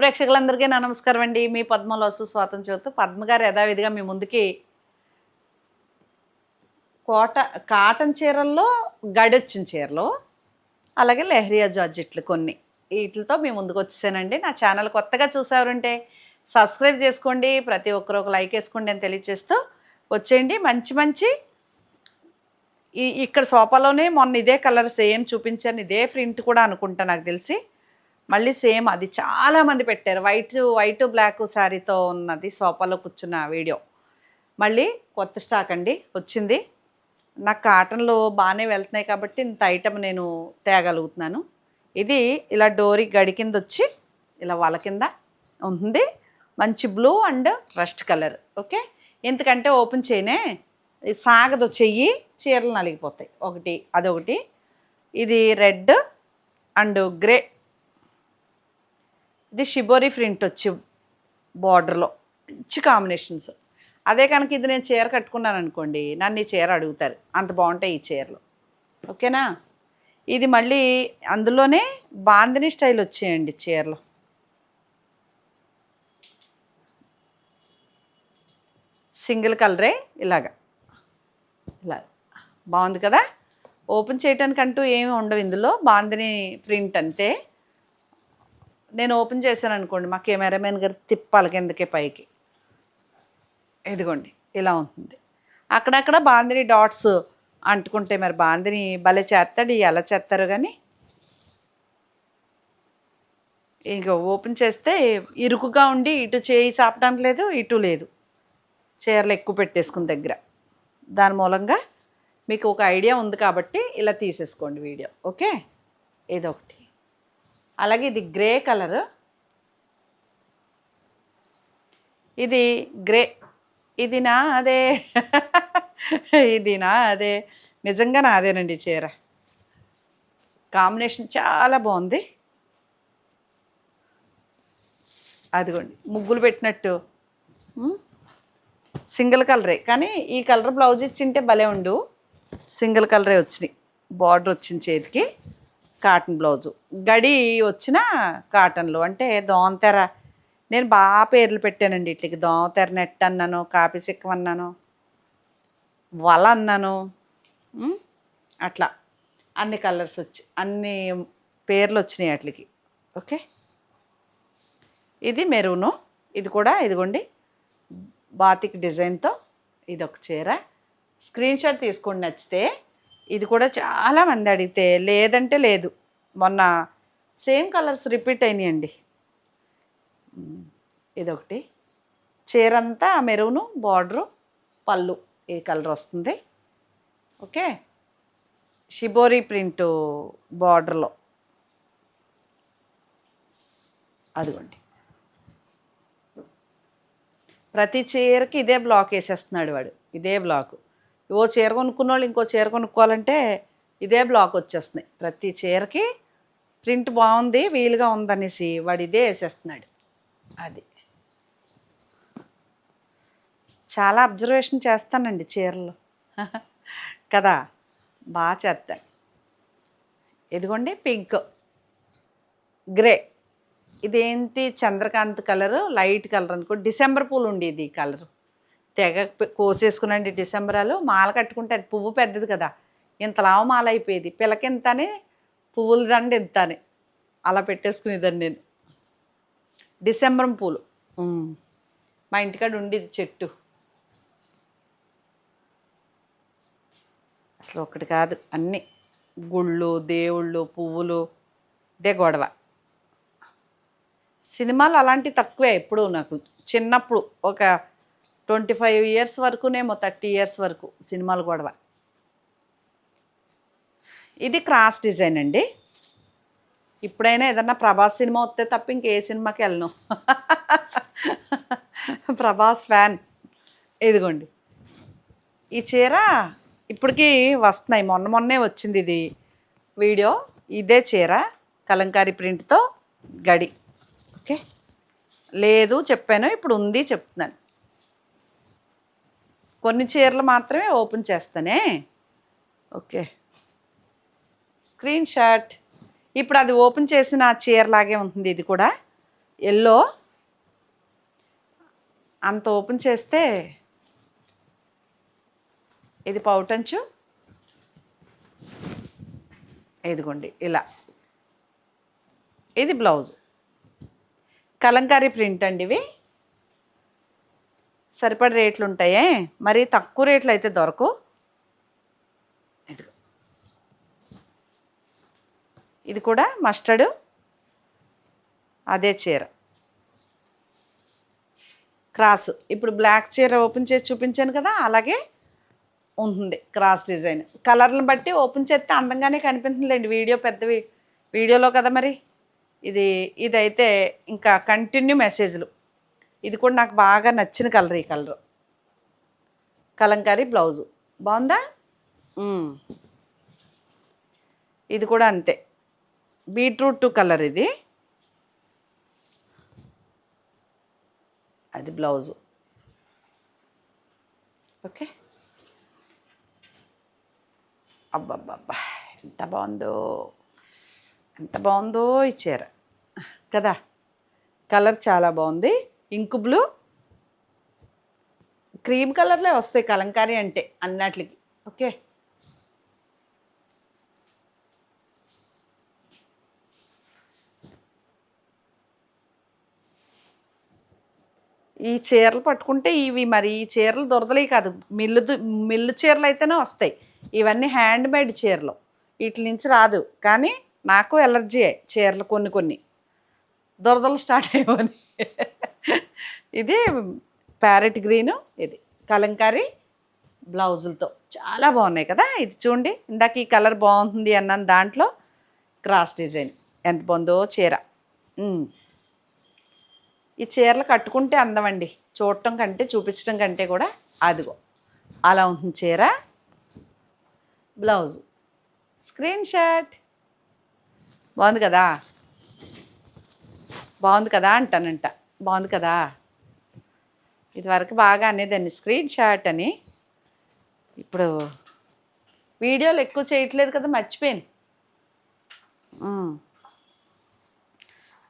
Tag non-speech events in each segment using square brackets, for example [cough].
ప్రేక్షకులందరికీ నా నమస్కారం అండి. మీ పద్మలోసు స్వాతం చెబుతూ పద్మగారు యథావిధిగా మీ ముందుకి కోట కాటన్ చీరల్లో గడొచ్చిన చీరలు అలాగే లెహరియా జార్జెట్లు కొన్ని. వీటితో మీ ముందుకు వచ్చేసానండి. నా ఛానల్ కొత్తగా చూసారంటే సబ్స్క్రైబ్ చేసుకోండి. ప్రతి ఒక్కరు ఒక లైక్ వేసుకోండి అని తెలియచేస్తూ వచ్చేయండి. మంచి మంచి ఇక్కడ సోఫాలోనే మొన్న ఇదే కలర్ సేమ్ చూపించాను. ఇదే ప్రింట్ కూడా అనుకుంటా నాకు తెలిసి. మళ్ళీ సేమ్ అది చాలామంది పెట్టారు. వైట్ వైట్ బ్లాక్ శారీతో ఉన్నది సోఫాలో కూర్చున్న వీడియో. మళ్ళీ కొత్త స్టాక్ అండి వచ్చింది. నాకు కాటన్లో బాగానే వెళ్తున్నాయి కాబట్టి ఇంత ఐటమ్ నేను తేగలుగుతున్నాను. ఇది ఇలా డోరీ గడి కింద వచ్చి ఇలా వాళ్ళ కింద ఉంది. మంచి blue and rust colour okay? ఎందుకంటే ఓపెన్ చేయనే సాగదు చెయ్యి చీరలు నలిగిపోతాయి. ఒకటి అదొకటి. ఇది రెడ్ అండ్ గ్రే ఇది షిబోరీ ప్రింట్ వచ్చి బార్డర్లో మంచి కాంబినేషన్స్ అదే కనుక ఇది నేను చీర కట్టుకున్నాను అనుకోండి నన్ను ఈ చీర అడుగుతారు. అంత బాగుంటాయి ఈ చీరలు. ఓకేనా? ఇది మళ్ళీ అందులోనే బాందిని స్టైల్ వచ్చేయండి చీరలు. సింగిల్ కలరే ఇలాగా. ఇలా. బాగుంది కదా? ఓపెన్ చేయటానికంటూ ఏమి ఉండవు ఇందులో. బాందిని ప్రింట్ అంతే. నేను ఓపెన్ చేశాను అనుకోండి మా కెమెరామెన్ గారు తిప్పాలి కిందకే పైకి. ఇదిగోండి ఇలా ఉంటుంది. అక్కడక్కడ బాందిని డాట్స్ అంటుకుంటే మరి బాందిని భలే చేస్తాడు ఎలా చేస్తారు కానీ ఇక ఓపెన్ చేస్తే ఇరుకుగా ఉండి ఇటు చేయి చాపడానికి లేదు ఇటు లేదు. చీరలు ఎక్కువ పెట్టేసుకుని దగ్గర. దాని మూలంగా మీకు ఒక ఐడియా ఉంది కాబట్టి ఇలా తీసేసుకోండి వీడియో. ఓకే? ఇదొకటి. అలాగే ఇది గ్రే కలర్. ఇది గ్రే ఇది నా అదే. [laughs] ఇది నా అదే. నిజంగా నాదేనండి అదేనండి చీర. కాంబినేషన్ చాలా బాగుంది. అదిగోండి ముగ్గులు పెట్టినట్టు. సింగిల్ కలరే కానీ ఈ కలర్ బ్లౌజ్ ఇచ్చింటే భలే ఉండు. సింగిల్ కలరే వచ్చినాయి. బార్డర్ వచ్చింది చేతికి. Cotton blouse. గడి వచ్చిన కాటన్లు. అంటే దోంతెర నేను బాగా పేర్లు పెట్టానండి ఇట్లకి. దోమతెర నెట్ అన్నాను కాపీ సిక్కం అన్నాను వల అన్నాను అట్లా. అన్ని కలర్స్ వచ్చి అన్ని పేర్లు వచ్చినాయి వాటికి ఓకే? ఇది మెరూను. ఇది కూడా ఇదిగోండి. బాతిక్ డిజైన్తో ఇది ఒక చీర. స్క్రీన్ షాట్ తీసుకోండి నచ్చితే. ఇది కూడా చాలా మంది అడిగితే లేదంటే లేదు. మొన్న సేమ్ కలర్స్ రిపీట్ అయినాయండి. ఇదొకటి. చీర అంతా మెరూను బార్డరు పళ్ళు ఈ కలర్ వస్తుంది? ఓకే. షిబోరీ ప్రింట్ బార్డర్లో. అదిగోండి. ప్రతి చీరకి ఇదే బ్లాక్ వేసేస్తున్నాడు వాడు. ఇదే బ్లాక్. ఓ చీర కొనుక్కున్న వాళ్ళు ఇంకో చీర కొనుక్కోవాలంటే ఇదే బ్లాక్ వచ్చేస్తున్నాయి ప్రతి చీరకి ప్రింట్ బాగుంది వీలుగా ఉందనేసి వాడు ఇదే వేసేస్తున్నాడు. అది. చాలా అబ్జర్వేషన్ చేస్తానండి చీరలు. [laughs] కదా? బాగా చేస్తాను ఇదిగోండి పింక్ గ్రే ఇదేంటి చంద్రకాంత్ కలరు లైట్ కలర్ అనుకో. డిసెంబర్ పూలు ఉండేది ఈ కలర్ తెగ కోసేసుకునండి డిసెంబరాలు. మాల కట్టుకుంటే అది పువ్వు పెద్దది కదా. ఇంత మాల అయిపోయేది పిల్లకింతనే పువ్వుల దండ ఇంతనే. అలా పెట్టేసుకునేదాన్ని నేను. డిసెంబరం పూలు. మా ఇంటికాడ ఉండేది చెట్టు. అసలు ఒకటి కాదు. అన్నీ. గుళ్ళు దేవుళ్ళు పువ్వులు. ఇదే గొడవ. సినిమాలు అలాంటివి తక్కువే ఎప్పుడు నాకు. చిన్నప్పుడు ఒక ట్వంటీ ఫైవ్ ఇయర్స్ వరకునేమో థర్టీ ఇయర్స్ వరకు సినిమాలు గొడవ. ఇది క్రాస్ డిజైన్ అండి. ఇప్పుడైనా ఏదన్నా ప్రభాస్ సినిమా వస్తే తప్ప ఇంకే సినిమాకి వెళ్ళను. ప్రభాస్ ఫ్యాన్. ఇదిగోండి. ఈ చీర ఇప్పటికీ వస్తున్నాయి. మొన్న మొన్నే వచ్చింది ఇది వీడియో. ఇదే చీర కలంకారీ ప్రింట్తో గడి. ఓకే? లేదు చెప్పాను. ఇప్పుడు ఉంది చెప్తున్నాను. కొన్ని చీరలు మాత్రమే ఓపెన్ చేస్తానే. ఓకే. Screen shot. ఇప్పుడు అది ఓపెన్ చేసిన చీరలాగే ఉంటుంది ఇది కూడా. ఎల్లో. అంత ఓపెన్ చేస్తే ఇది పౌటంచు. ఇదిగోండి ఇలా. ఇది బ్లౌజ్. కలంకారీ ప్రింట్ అండి ఇవి. సరిపడ రేట్లు ఉంటాయే మరి తక్కువ రేట్లు అయితే దొరకవు ఇది కూడా మస్టర్డ్. అదే చీర. క్రాస్. ఇప్పుడు బ్లాక్ చీర ఓపెన్ చేసి చూపించాను కదా అలాగే ఉంటుంది క్రాస్ డిజైన్. కలర్ని బట్టి ఓపెన్ చేస్తే అందంగానే కనిపించిందండి వీడియో పెద్ద వీడియోలో కదా మరి. ఇది ఇదైతే ఇంకా కంటిన్యూ మెసేజ్లు. ఇది కూడా నాకు బాగా నచ్చిన కలర్ ఈ కలర్. కలంకారీ బ్లౌజు. బాగుందా? ఇది కూడా అంతే. బీట్రూట్ కలర్ ఇది. అది బ్లౌజు. ఓకే. అబ్బబ్బబ్బా ఎంత బాగుందో. ఎంత బాగుందో ఈ చీర. కదా? కలర్ చాలా బాగుంది. ఇంక్ బ్లూ క్రీమ్ కలర్లే వస్తాయి కలంకారీ అంటే అన్నట్లకి ఓకే? ఈ చీరలు పట్టుకుంటే ఇవి మరి ఈ చీరలు దొరదలే కాదు. మిల్లు దు- మిల్లు చీరలు అయితేనే వస్తాయి. ఇవన్నీ హ్యాండ్ మేడ్ చీరలు. వీటి నుంచి రాదు. కానీ నాకు ఎలర్జీ చీరలు కొన్ని కొన్ని. దొరదలు స్టార్ట్ అయ్యని ఇది ప్యారెట్ గ్రీను ఇది కలంకారీ బ్లౌజులతో. చాలా బాగున్నాయి కదా ఇది చూడండి. ఇందాక ఈ కలర్ బాగుంటుంది అన్నాను దాంట్లో. Cross design. ఎంత బాగుందో చీర. ఈ చీరలు కట్టుకుంటే అందమండి చూడటం కంటే చూపించడం కంటే కూడా అదిగో. అలా ఉంటుంది చీర. బ్లౌజు. Screen shot. బాగుంది కదా? బాగుంది కదా అంటానంట. బాగుంది కదా? ఇది వరకు బాగా అనేదాన్ని. స్క్రీన్ షాట్ అని. ఇప్పుడు వీడియోలు ఎక్కువ చేయట్లేదు కదా మర్చిపోయాను.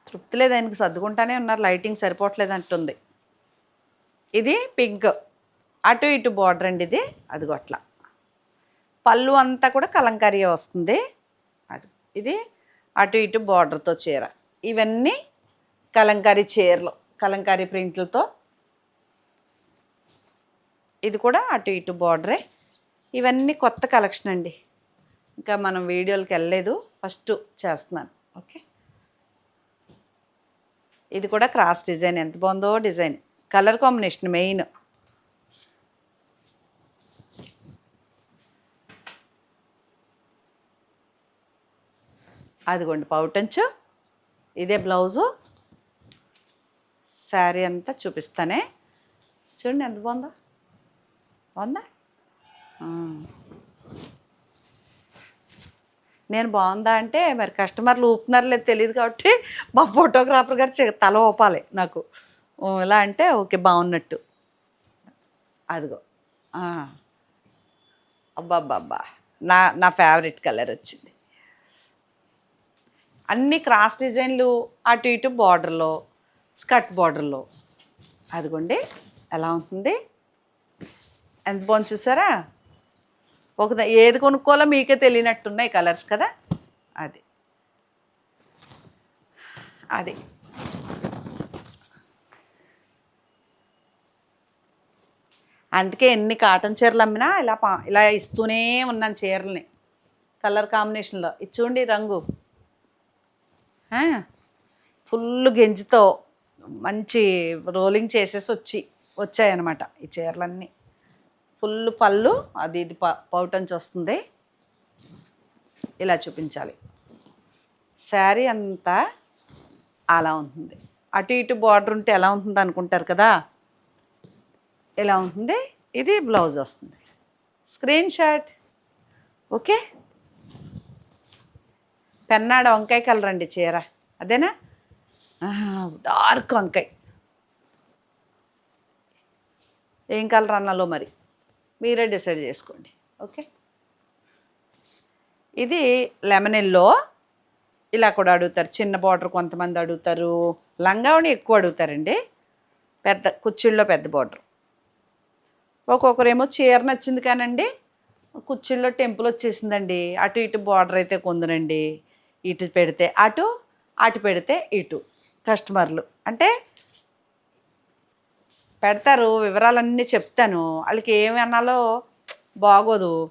తృప్తి లేదు ఆయనకి సర్దుకుంటానే ఉన్నారు. లైటింగ్ సరిపోవట్లేదు అంటుంది. ఇది పింక్. అటు ఇటు బార్డర్ అండి ఇది. అది అట్లా. పళ్ళు అంతా కూడా కలంకారీ వస్తుంది. అది. ఇది అటు ఇటు బార్డర్తో చీర. ఇవన్నీ కలంకారీ చీరలు కలంకారీ ప్రింట్లతో. ఇది కూడా అటు ఇటు బార్డరే. ఇవన్నీ కొత్త కలెక్షన్ అండి. ఇంకా మనం వీడియోలకి వెళ్ళలేదు ఫస్ట్ చేస్తున్నాను. ఓకే? ఇది కూడా క్రాస్ డిజైన్. ఎంత బాగుందో డిజైన్. Colour combination main. అదిగోండి పౌటంచు ఇదే బ్లౌజు. శారీ అంతా చూపిస్తానే. చూడండి ఎంత బాగుందో. బాగుందా? నేను బాగుందా అంటే మరి కస్టమర్లు ఊపుతున్నారు లేదు తెలియదు కాబట్టి మా ఫోటోగ్రాఫర్ గారు తల ఊపాలి నాకు. ఎలా అంటే ఓకే బాగున్నట్టు. అదిగో. అబ్బాబ్బాబ్బా. నా నా ఫేవరెట్ కలర్ వచ్చింది. అన్ని క్రాస్ డిజైన్లు అటు ఇటు బార్డర్లో స్కర్ట్ బార్డర్లో. అదిగోండి ఎలా ఉంటుంది? ఎంత బాగుంది చూసారా? ఒక ఏది కొనుక్కోవాలో మీకే తెలియనట్టున్నాయి కలర్స్ కదా? అది. అది. అందుకే ఎన్ని కాటన్ చీరలు అమ్మినా ఇలా పా ఇలా ఇస్తూనే ఉన్నాను చీరల్ని. కలర్ కాంబినేషన్లో. ఇది చూడండి రంగు. ఫుల్ గెంజితో మంచి రోలింగ్ చేసేసి వచ్చి వచ్చాయన్నమాట ఈ చీరలన్నీ. ఫుల్ పళ్ళు అది ఇది పౌటంచి వస్తుంది. ఇలా చూపించాలి. శారీ అంతా అలా ఉంటుంది. అటు ఇటు బార్డర్ ఉంటే ఎలా ఉంటుంది అనుకుంటారు కదా? ఇలా ఉంటుంది. ఇది బ్లౌజ్ వస్తుంది. Screen shot. ఓకే? పెన్నాడ వంకాయ కలర్ అండి చీర. అదేనా? డార్క్ వంకాయ. ఏం కలర్ అన్నాలో మరి? మీరే డిసైడ్ చేసుకోండి. ఓకే? ఇది లెమన్ ఎల్లో. ఇలా కూడా అడుగుతారు. చిన్న బార్డర్ కొంతమంది అడుగుతారు. లంగావని ఎక్కువ అడుగుతారండి. పెద్ద కుచ్చిళ్ళలో పెద్ద బార్డర్. ఒక్కొక్కరేమో చీర నచ్చింది కానండి. కుచ్చిళ్ళలో టెంపుల్ వచ్చేసిందండి. అటు ఇటు బార్డర్ అయితే కొందనండి. ఇటు పెడితే అటు అటు పెడితే ఇటు. కస్టమర్లు. అంటే పెడతారు వివరాలన్నీ చెప్తాను. వాళ్ళకి ఏమి అన్నాలో బాగోదు.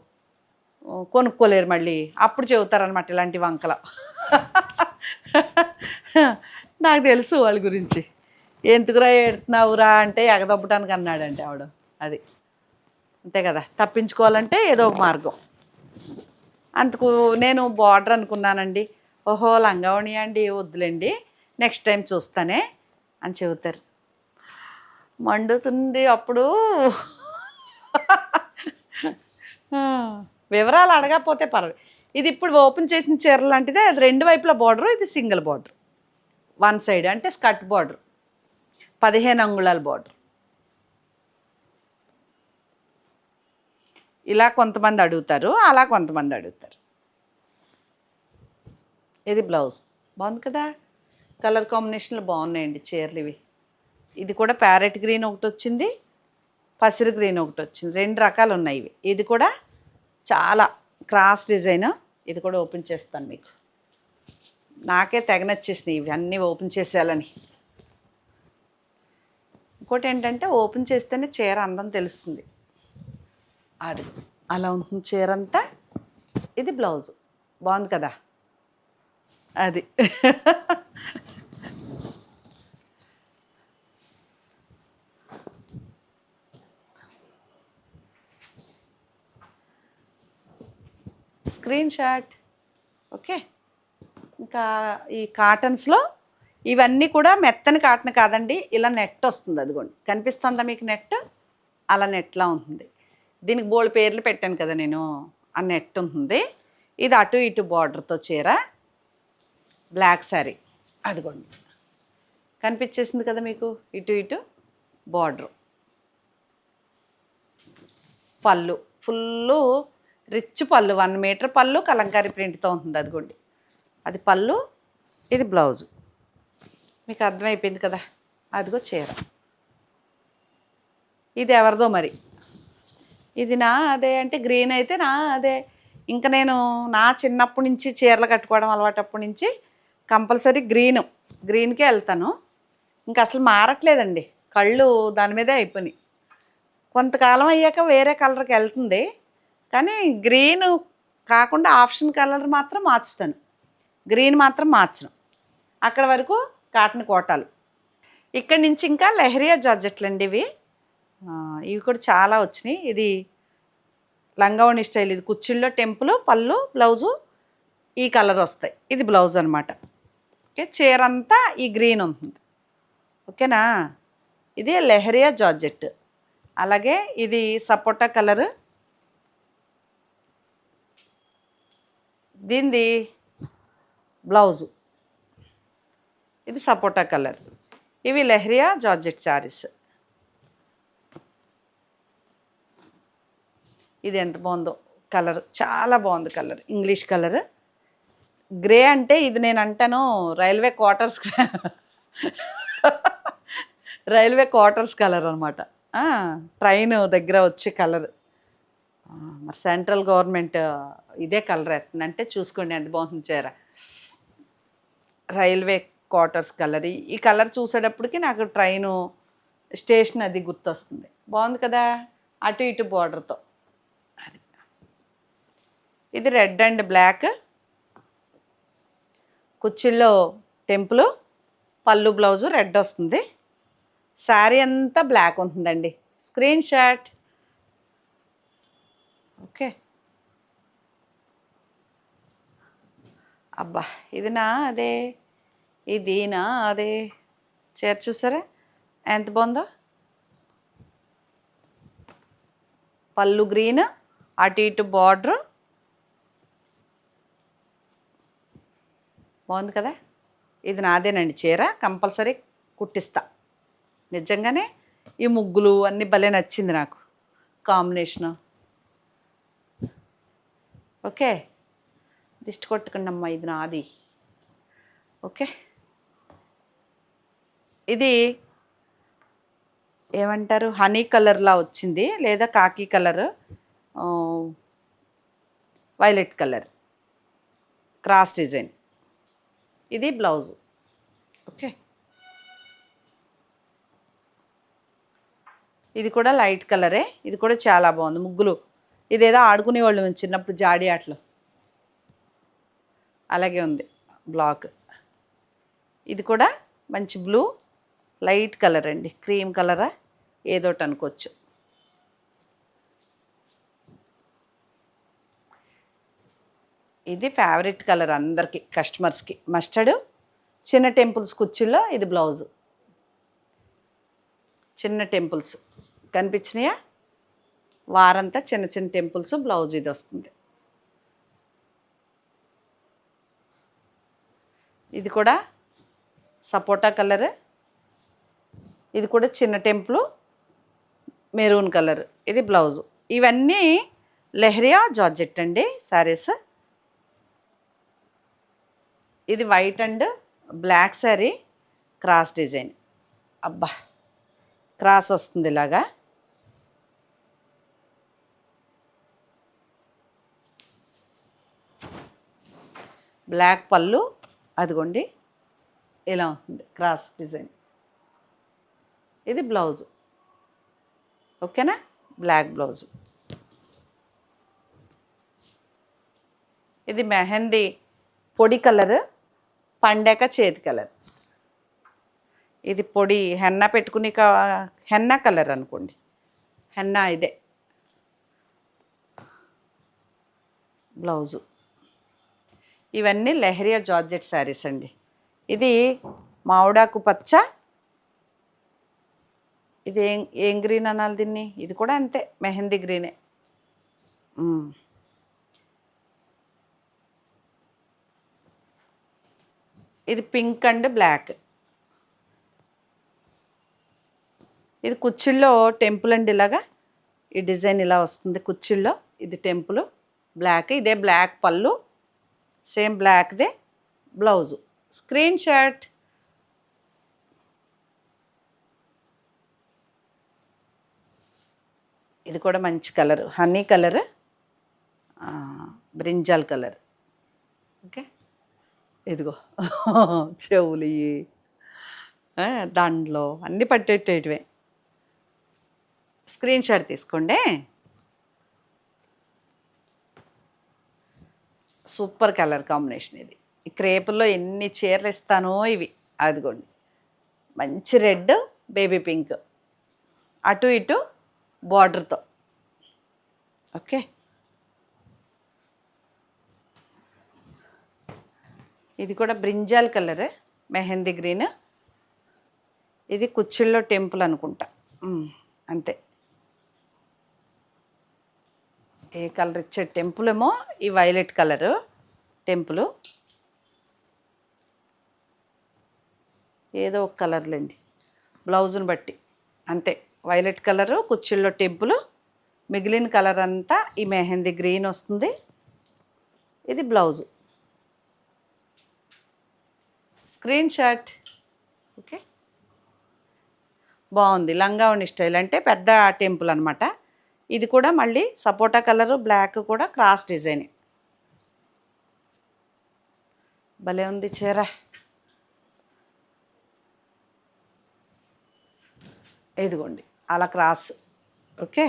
కొనుక్కోలేరు మళ్ళీ. అప్పుడు చెబుతారనమాట ఇలాంటి వంకల. నాకు తెలుసు వాళ్ళ గురించి. ఎందుకురా ఎడుతున్నావురా అంటే ఎగదొబ్బటానికి అన్నాడంటే ఆవిడ. అది. అంతే కదా. తప్పించుకోవాలంటే ఏదో ఒక మార్గం. అందుకు నేను బార్డర్ అనుకున్నానండి. ఓహో లంగావణి అండి వద్దులేండి. నెక్స్ట్ టైం చూస్తానే అని చెబుతారు. మండుతుంది అప్పుడు. వివరాలు అడగకపోతే పర్వాలేదు. ఇది ఇప్పుడు ఓపెన్ చేసిన చీర లాంటిదే అది రెండు వైపుల బార్డర్ ఇది సింగిల్ బార్డర్ వన్ సైడ్ అంటే స్కర్ట్ బార్డర్ పదిహేను అంగుళాల బార్డర్ ఇలా కొంతమంది అడుగుతారు అలా కొంతమంది అడుగుతారు. ఇది బ్లౌజ్. బాగుంది కదా? కలర్ కాంబినేషన్లు బాగున్నాయండి చీరలు ఇవి. ఇది కూడా ప్యారెట్ గ్రీన్ ఒకటి వచ్చింది పసిరు గ్రీన్ ఒకటి వచ్చింది. రెండు రకాలు ఉన్నాయి ఇవి. ఇది కూడా చాలా క్రాస్ డిజైన్. ఇది కూడా ఓపెన్ చేస్తాను మీకు. నాకే తెగ నచ్చేసినాయి ఇవి అన్నీ ఓపెన్ చేసేయాలని. ఇంకోటి ఏంటంటే ఓపెన్ చేస్తేనే చీర అందం తెలుస్తుంది. అది అలా ఉంటుంది చీర అంతా ఇది బ్లౌజు. బాగుంది కదా? అది. [laughs] Screen shot. ఓకే. ఇంకా ఈ కాటన్స్లో ఇవన్నీ కూడా మెత్తని కాటన్ కాదండి ఇలా నెట్ వస్తుంది అదిగోండి. కనిపిస్తుందా మీకు నెట్? అలా నెట్లా ఉంటుంది. దీనికి బోల్డ్ పేర్లు పెట్టాను కదా నేను ఆ నెట్ ఉంటుంది. ఇది అటు ఇటు బార్డర్తో చీర బ్లాక్ శారీ అదిగోండి. కనిపించేసింది కదా మీకు? ఇటు ఇటు. బార్డర్. పళ్ళు. ఫుల్లు రిచ్ పళ్ళు. వన్ మీటర్ పళ్ళు కలంకారీ ప్రింట్తో ఉంటుంది. అదిగోండి. అది పళ్ళు ఇది బ్లౌజు. మీకు అర్థమైపోయింది కదా? అదిగో చీర. ఇది ఎవరిదో మరి? ఇది నా అదే అంటే గ్రీన్ అయితే నా అదే. ఇంకా నేను నా చిన్నప్పటి నుంచి చీరలు కట్టుకోవడం అలవాటప్పటి నుంచి కంపల్సరీ గ్రీను గ్రీన్కే వెళ్తాను. ఇంకా అసలు మారట్లేదండి. కళ్ళు దాని మీదే అయిపోయినాయి. కొంతకాలం అయ్యాక వేరే కలర్కి వెళ్తుంది. కానీ గ్రీన్ కాకుండా ఆప్షన్ కలర్ మాత్రం మార్చుతాను. గ్రీన్ మాత్రం మార్చను. అక్కడ వరకు కాటన్ కోటాలు. ఇక్కడి నుంచి ఇంకా లెహరియా జార్జెట్లు అండి ఇవి ఇవి కూడా చాలా వచ్చినాయి. ఇది లంగావణి స్టైల్. ఇది కుచ్చిళ్ళలో టెంపుల్ పళ్ళు బ్లౌజు ఈ కలర్ వస్తాయి. ఇది బ్లౌజ్ అనమాట ఓకే చీర అంతా ఈ గ్రీన్ ఉంటుంది. ఓకేనా? ఇది లెహరియా జార్జెట్. అలాగే ఇది సపోటా కలర్. దీనిది బ్లౌజు. ఇది సపోటా కలర్. ఇవి లెహరియా జార్జెట్ శారీస్. ఇది ఎంత బాగుందో కలర్. చాలా బాగుంది కలర్. English colour. గ్రే అంటే ఇది నేను అంటాను railway quarters [laughs] railway quarters colour అనమాట ట్రైన్ దగ్గర వచ్చే కలర్. మరి సెంట్రల్ గవర్నమెంట్ ఇదే కలర్ వేస్తుంది అంటే చూసుకోండి ఎంత బాగుంది చీర. Railway quarters colour. ఈ- ఈ కలర్ చూసేటప్పటికి నాకు ట్రైను స్టేషన్ అది గుర్తొస్తుంది. బాగుంది కదా? అటు ఇటు బార్డర్తో అది. ఇది రెడ్ అండ్ బ్లాక్. కుచ్చిళ్ళలో టెంపుల్ పళ్ళు బ్లౌజు రెడ్ వస్తుంది. శారీ అంతా బ్లాక్ ఉంటుందండి. Screen shot. ఓకే. అబ్బా ఇది నా అదే? ఇది నా అదే? చీర చూసారా? ఎంత బాగుందో? పళ్ళు గ్రీన్ అటు ఇటు బార్డర్ బాగుంది కదా? ఇది నాదేనండి చీర. కంపల్సరీ కుట్టిస్తా. నిజంగానే ఈ ముగ్గులు అన్నీ భలే నచ్చింది నాకు. కాంబినేషను. ఓకే. దిష్టి కొట్టుకుండి అమ్మా ఇది నాది. ఓకే. ఇది ఏమంటారు? హనీ కలర్లా వచ్చింది. లేదా khaki colour. Violet colour. Cross design. ఇది బ్లౌజ్. ఓకే. ఇది కూడా లైట్ కలరే ఇది కూడా చాలా బాగుంది. ముగ్గులు ఇదేదో ఆడుకునేవాళ్ళు మేము చిన్నప్పుడు జాడి ఆటలు. అలాగే ఉంది బ్లాక్. ఇది కూడా మంచి బ్లూ లైట్ కలర్ అండి క్రీమ్ కలరా ఏదోటి అనుకోవచ్చు. ఇది ఫేవరెట్ కలర్ అందరికీ కస్టమర్స్కి మస్టర్డ్ చిన్న టెంపుల్స్ కుర్చీల్లో ఇది బ్లౌజు చిన్న టెంపుల్స్ కనిపించినాయా? వారంతా చిన్న చిన్న టెంపుల్స్ బ్లౌజ్ ఇది వస్తుంది. ఇది కూడా సపోటా కలర్ ఇది కూడా చిన్న టెంపుల్ మెరూన్ కలర్ ఇది బ్లౌజు ఇవన్నీ లెహరియా జార్జెట్ అండి శారీస్ ఇది white and black sari cross design. అబ్బా క్రాస్ వస్తుంది ఇలాగా. బ్లాక్ పళ్ళు అదిగోండి ఇలా ఉంటుంది క్రాస్ డిజైన్. ఇది బ్లౌజు. ఓకేనా? Black blouse. ఇది మెహందీ పొడి కలర్. పండాక చేతి కలర్. ఇది పొడి హెన్న పెట్టుకుని కా- హెన్న కలర్ అనుకోండి. హెన్న ఇదే. బ్లౌజు. ఇవన్నీ లెహరియా జార్జెట్ శారీస్ అండి. ఇది మామిడాకు పచ్చ. ఇది ఏం ఏం గ్రీన్ అనాలి దీన్ని? ఇది కూడా అంతే. మెహందీ గ్రీనే. ఇది పింక్ అండ్ బ్లాక్. ఇది కుర్చీల్లో టెంపుల్ అండి ఇలాగా. ఈ డిజైన్ ఇలా వస్తుంది కుర్చీల్లో ఇది టెంపుల్ బ్లాక్ ఇదే బ్లాక్ పళ్ళు సేమ్ బ్లాక్దే బ్లౌజు. Screen shot. ఇది కూడా మంచి colour honey colour brinjal colour. Okay? ఇదిగో [laughs] చెవులు దాంట్లో అన్నీ పట్టేటేటివే. స్క్రీన్ షాట్ తీసుకోండి. సూపర్ కలర్ కాంబినేషన్ ఇది. ఈ క్రేపుల్లో ఎన్ని చీరలు ఇస్తానో ఇవి. అదిగోండి. మంచి రెడ్ బేబీ పింక్. అటు ఇటు బార్డర్తో. ఓకే? ఇది కూడా బ్రింజాల్ కలర్ మెహందీ గ్రీన్. ఇది కుచ్చిళ్ళో టెంపుల్ అనుకుంటా. అంతే. ఏ కలర్ ఇచ్చే టెంపుల్ ఏమో? ఈ వైలెట్ కలరు టెంపుల్. ఏదో ఒక కలర్లేండి. బ్లౌజుని బట్టి. అంతే. వైలెట్ కలరు కుచ్చిళ్ళో టెంపుల్. మిగిలిన కలర్ అంతా ఈ మెహందీ గ్రీన్ వస్తుంది. ఇది బ్లౌజు. Screen shot. ఓకే. బాగుంది. లంగావణి స్టైల్ అంటే పెద్ద టెంపుల్ అనమాట ఇది కూడా మళ్ళీ సపోటా కలరు బ్లాక్ కూడా క్రాస్ డిజైన్. భలే ఉంది చీర. ఇదిగోండి అలా క్రాస్. ఓకే.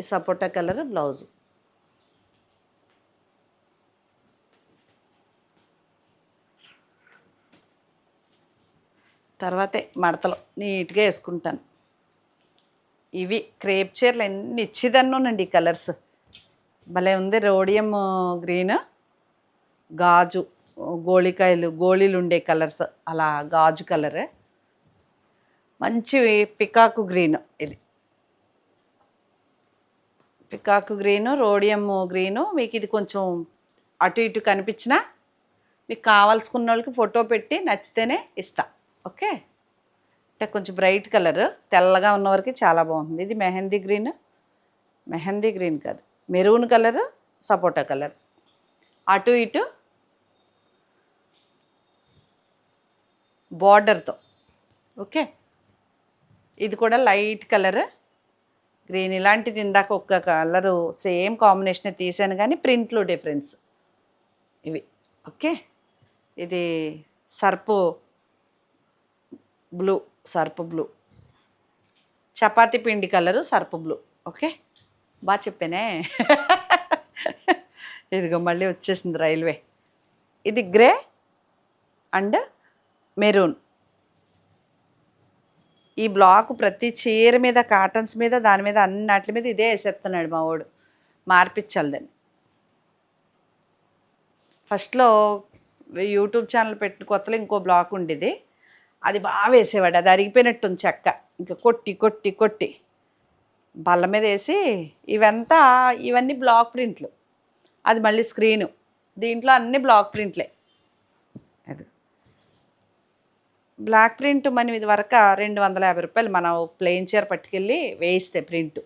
ఈ సపోటా కలర్ బ్లౌజు. తర్వాతే మడతలు నీట్గా వేసుకుంటాను. ఇవి క్రేప్ చీరలు ఎన్ని ఇచ్చిదన్నోనండి ఈ కలర్స్. భలే ఉంది రోడియం గ్రీన్ గాజు గోళికాయలు గోళీలు ఉండే కలర్స్. అలా గాజు కలర్. మంచి పికాకు గ్రీన్ ఇది. Peacock green rhodium green. మీకు ఇది కొంచెం అటు ఇటు కనిపించినా మీకు కావాల్సుకున్న వాళ్ళకి ఫోటో పెట్టి నచ్చితేనే ఇస్తాను ఓకే. అంటే కొంచెం బ్రైట్ కలర్ తెల్లగా ఉన్న వరకు చాలా బాగుంటుంది. ఇది మెహందీ గ్రీన్. మెహందీ గ్రీన్ కాదు. మెరూన్ కలర్ సపోటా కలర్. అటు ఇటు బార్డర్తో. ఓకే. ఇది కూడా లైట్ కలర్. గ్రీన్. ఇలాంటిది ఇందాక ఒక్క కలరు సేమ్ కాంబినేషన్ తీసాను కానీ ప్రింట్లో డిఫరెన్స్. ఇవి. ఓకే. ఇది surf blue surf blue. Chapati పిండి కలరు సర్ప్ బ్లూ. ఓకే? బాగా చెప్పానే. ఇదిగో మళ్ళీ వచ్చేసింది రైల్వే. ఇది గ్రే అండ్ మెరూన్. ఈ బ్లాక్ ప్రతి చీర మీద కాటన్స్ మీద దాని మీద అన్నిటి మీద ఇదే వేసేస్తున్నాడు మా వాడు. మార్పించాలి దాన్ని. ఫస్ట్లో యూట్యూబ్ ఛానల్ పెట్టిన కొత్తలో ఇంకో బ్లాక్ ఉండేది. అది బాగా వేసేవాడు. అది అరిగిపోయినట్టుంది చెక్క. ఇంకా కొట్టి కొట్టి కొట్టి. బల్ల మీద వేసి ఇవంతా ఇవన్నీ బ్లాక్ ప్రింట్లు. అది మళ్ళీ స్క్రీను. దీంట్లో అన్ని బ్లాక్ ప్రింట్లే. అది. బ్లాక్ ప్రింట్ మనం ఇది వరకు రెండు వందల యాభై రూపాయలు మనం ప్లెయిన్ చీర పట్టుకెళ్ళి వేయిస్తే ప్రింట్.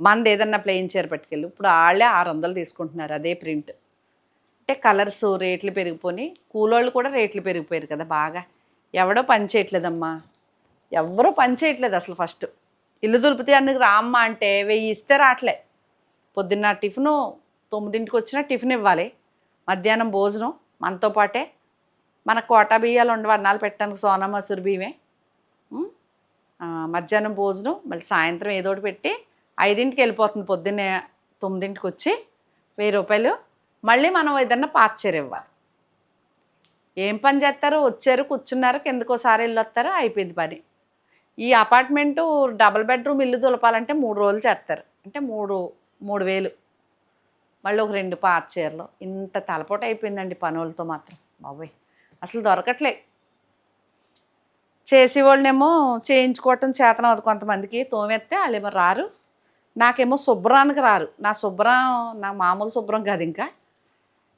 మనది ఏదన్నా ప్లెయిన్ చీర పట్టుకెళ్ళి. ఇప్పుడు వాళ్ళే ఆరు వందలు తీసుకుంటున్నారు అదే ప్రింట్. అంటే కలర్స్ రేట్లు పెరిగిపోయి కూలోళ్ళు కూడా రేట్లు పెరిగిపోయారు కదా బాగా. ఎవడో పని చేయట్లేదమ్మా. ఎవరో పని చేయట్లేదు అసలు ఫస్ట్. ఇల్లు దులిపితే అన్నకు రామ్మ అంటే వెయ్యి ఇస్తే రావట్లే పొద్దున్న టిఫిను తొమ్మిదింటికి వచ్చినా టిఫిన్ ఇవ్వాలి. మధ్యాహ్నం భోజనం మనతో పాటే మన కోటా బియ్యాలు ఉండవు అన్నాలు పెట్టడానికి సోనా మసూరి బియ్యమే. మధ్యాహ్నం భోజనం మళ్ళీ సాయంత్రం ఏదో ఒకటి పెట్టి ఐదింటికి వెళ్ళిపోతుంది పొద్దున్నే తొమ్మిదింటికి వచ్చి వెయ్యి రూపాయలు. మళ్ళీ మనం ఏదన్నా పార్చర్ ఇవ్వాలి. ఏం పని చేస్తారు? వచ్చారు కూర్చున్నారు కిందకోసారి వెళ్ళొస్తారు అయిపోయింది పని. ఈ అపార్ట్మెంటు డబుల్ బెడ్రూమ్ ఇల్లు దులపాలంటే మూడు రోజులు చేస్తారు. అంటే మూడు మూడు వేలు. మళ్ళీ ఒక రెండు పాత చీరలు. ఇంత తలపోట అయిపోయిందండి పనులతో మాత్రం. బాబోయ్! అసలు దొరకట్లే. చేసేవాళ్ళనేమో చేయించుకోవటం చేతనం అది కొంతమందికి. తోమెత్తే వాళ్ళేమో రారు. నాకేమో శుభ్రానికి రారు. నా శుభ్రం నా మామూలు శుభ్రం కాదు ఇంకా.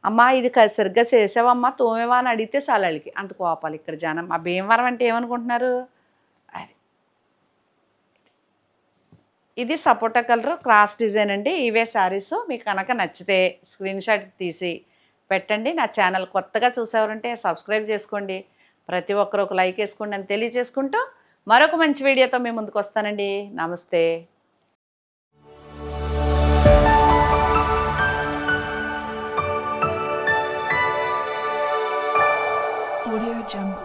అమ్మా ఇది సరిగ్గా చేసావమ్మా తోమేవా అని అడిగితే చాలు వాళ్ళకి అంత కోపాలు ఇక్కడ జనం. ఆ భీమవరం అంటే ఏమనుకుంటున్నారు? అది. ఇది సపోటా కలర్ క్రాస్ డిజైన్ అండి. ఇవే శారీస్. మీకు కనుక నచ్చితే స్క్రీన్ షాట్ తీసి పెట్టండి. నా ఛానల్ కొత్తగా చూసేవారంటే సబ్స్క్రైబ్ చేసుకోండి. ప్రతి ఒక్కరు ఒక లైక్ వేసుకోండి అని తెలియజేసుకుంటూ మరొక మంచి వీడియోతో మేము ముందుకు వస్తానండి. నమస్తే. jungle.